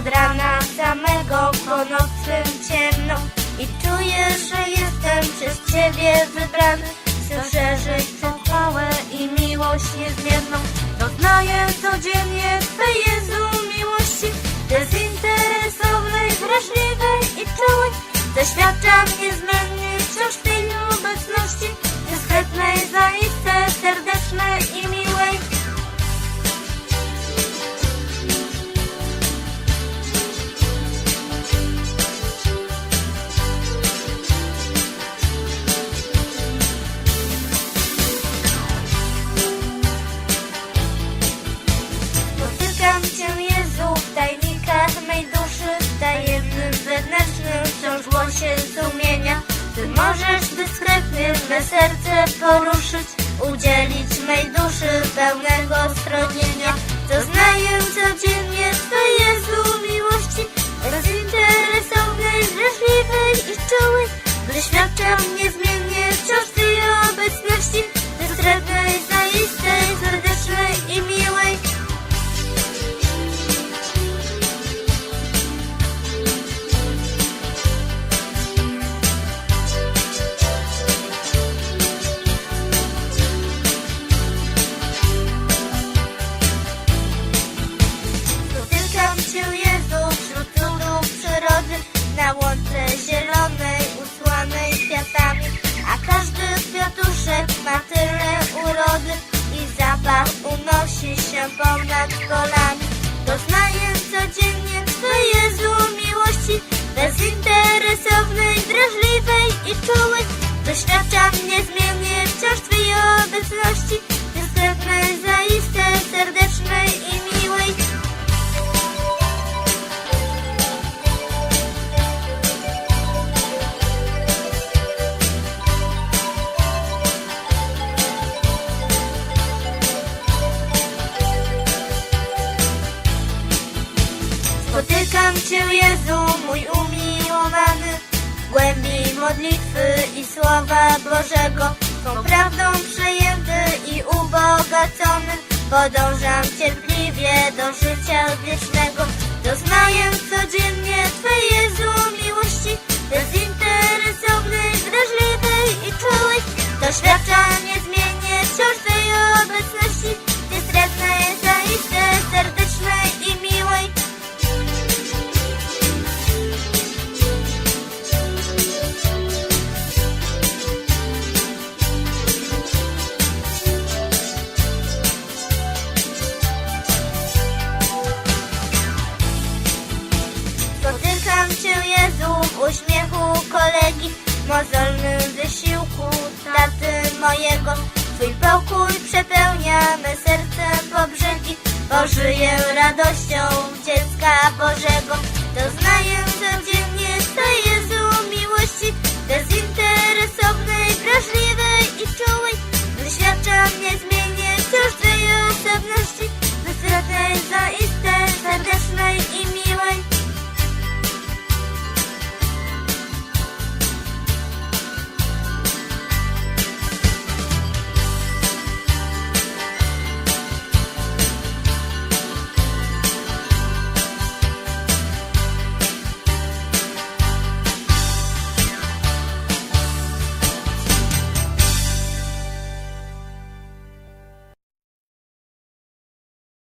Od rana samego po nocy ciemno. I czuję, że jestem przez Ciebie wybrany. Chcę szerzyć pochwałę i miłość niezmierną Doznaję codziennie Twej Jezu miłości. Bezinteresownej, wrażliwej i czułej Doświadczam niezmiennie wciąż Tej obecności. Dyskretnej, zaiste, możesz dyskretnie me serce poruszyć Udzielić mej duszy pełnego stronienia Doznaję codziennie się ponad polami Doznaję codziennie Twej Jezu miłości Bezinteresownej, drażliwej i czułej. Doświadczam niezmiennie wciąż Twej obecności Spotykam Cię Jezu, mój umiłowany głębi modlitwy i słowa Bożego. Tą prawdą przejęty i ubogacony Podążam cierpliwie do życia wiecznego. Doznaję codziennie Twej kolegi mozolnym wysiłku taty mojego. Twój pokój przepełnia me serce po brzegi Bo żyję radością dziecka Bożego